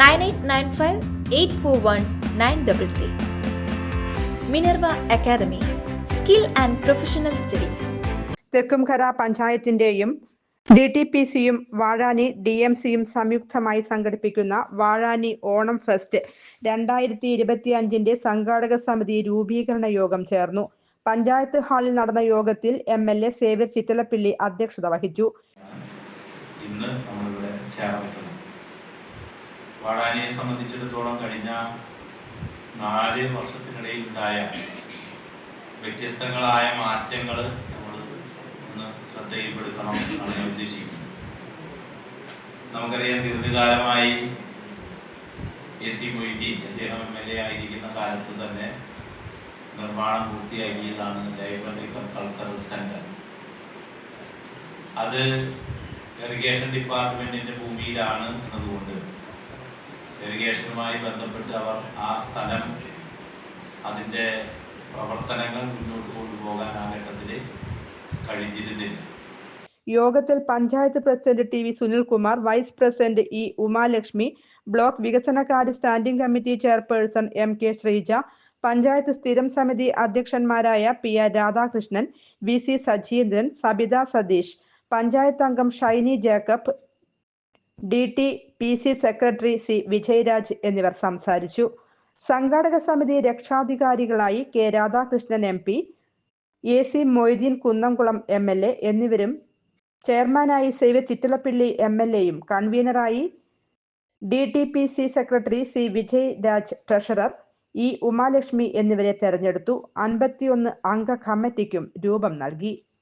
nine eight nine five eight four one nine double three. Minerva academy skill and professional studies. Thekkumkara പഞ്ചായത്തിന്റെയും D T P സിയും Vazhani D M സിയും സംയുക്തമായി സംഘടിപ്പിക്കുന്ന Vazhani Onam fest രണ്ടായിരത്തി ഇരുപത്തി അഞ്ചിന്റെ സംഘാടക സമിതി രൂപീകരണ യോഗം ചേർന്നു. പഞ്ചായത്ത് ഹാളിൽ നടന്ന യോഗത്തിൽ M L A Xavier Chittilappilly അധ്യക്ഷത വഹിച്ചു. ഇന്ന് നമ്മളിവിടെ ചേർന്നിട്ടുണ്ട്. വാടാനിയെ സംബന്ധിച്ചിടത്തോളം കഴിഞ്ഞ നാല് വർഷത്തിനിടയിൽ ഉണ്ടായ വ്യത്യസ്തങ്ങളായ മാറ്റങ്ങൾ നമ്മൾ ഒന്ന് ശ്രദ്ധയിൽപ്പെടുത്തണം എന്നാണ് ഞാൻ ഉദ്ദേശിക്കുന്നത്. നമുക്കറിയാം ദീർഘകാലമായി എ സി മൊയ്തീൻ അദ്ദേഹം എം എൽ എ ആയിരിക്കുന്ന കാലത്ത് തന്നെ നിർമ്മാണം പൂർത്തിയാക്കിയതാണ് ലൈബ്രറി കൾച്ചറൽ സെന്റർ. അത് ഇറിഗേഷൻ ഡിപ്പാർട്ട്മെന്റിന്റെ ഭൂമിയിലാണ് എന്നതുകൊണ്ട് ഇറിഗേഷനുമായി ബന്ധപ്പെട്ട് അവർ ആ സ്ഥലം അതിന്റെ പ്രവർത്തനങ്ങൾ മുന്നോട്ട് കൊണ്ടുപോകാൻ ആ ഘട്ടത്തിൽ കഴിഞ്ഞിരുന്നില്ല. യോഗത്തിൽ panchayat president T V Sunilkumar vice president E Umalakshmi block വികസനകാര്യ standing committee chairperson M K Sreeja panchayat സ്ഥിരം സമിതി അധ്യക്ഷന്മാരായ P R Radhakrishnan V C Sajeendran Sabitha Satheesh panchayat അംഗം Shiny Jacob D T P C secretary C Vijayaraj എന്നിവർ സംസാരിച്ചു. സംഘാടക സമിതി രക്ഷാധികാരികളായി K Radhakrishnan M P A C Moideen Kunnamkulam M L A എന്നിവരും ചെയർമാനായി സേവ്യ ചിറ്റലപ്പിള്ളി എം എൽ എയും കൺവീനറായി D T P C secretary C Vijay Raj treasurer E Umalakshmi എന്നിവരെ തെരഞ്ഞെടുത്തു. അൻപത്തിയൊന്ന് അംഗ കമ്മിറ്റിക്കും രൂപം നൽകി.